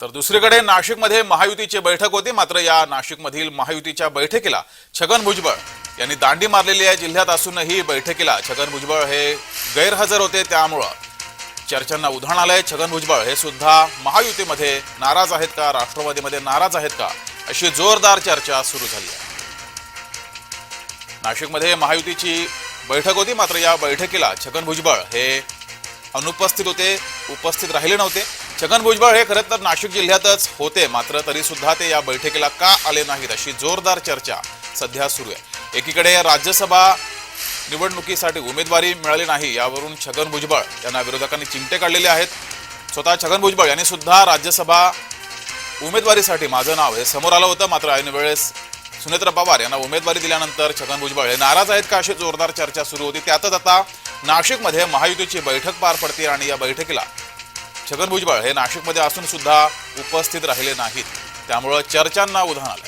तर दुसरीकडे नाशिकमध्ये महायुतीची बैठक होती. मात्र या नाशिकमधील महायुतीच्या बैठकीला छगन भुजबळ यांनी दांडी मारलेली आहे. जिल्ह्यात असूनही बैठकीला छगन भुजबळ हे गैरहजर होते. त्यामुळं चर्चांना उधाण आलंय. छगन भुजबळ हे सुद्धा महायुतीमध्ये नाराज आहेत का? राष्ट्रवादीमध्ये नाराज आहेत का? अशी जोरदार चर्चा सुरू झाली आहे. नाशिकमध्ये महायुतीची बैठक होती. मात्र या बैठकीला छगन भुजबळ हे अनुपस्थित होते. उपस्थित राहिले नव्हते. छगन भुजबळ हे खरं तर नाशिक जिल्ह्यातच होते मात्र तरीसुद्धा ते या बैठकीला का आले नाहीत अशी जोरदार चर्चा सध्या सुरू आहे. एकीकडे राज्यसभा निवडणुकीसाठी उमेदवारी मिळाली नाही यावरून छगन भुजबळ यांना विरोधकांनी चिमटे काढलेले आहेत. स्वतः छगन भुजबळ यांनी सुद्धा राज्यसभा उमेदवारीसाठी माझं नाव हे समोर आलं होतं मात्र ऐन वेळेस सुनेत्र पवार यांना उमेदवारी दिल्यानंतर छगन भुजबळ हे नाराज आहेत का अशी जोरदार चर्चा सुरू होती. त्यातच आता नाशिकमध्ये महायुतीची बैठक पार पडते आणि या बैठकीला छगन भुजबळ हे नाशिकमध्ये असून सुद्धा उपस्थित राहिले नाहीत. त्यामुळं चर्चांना उधाण आलं.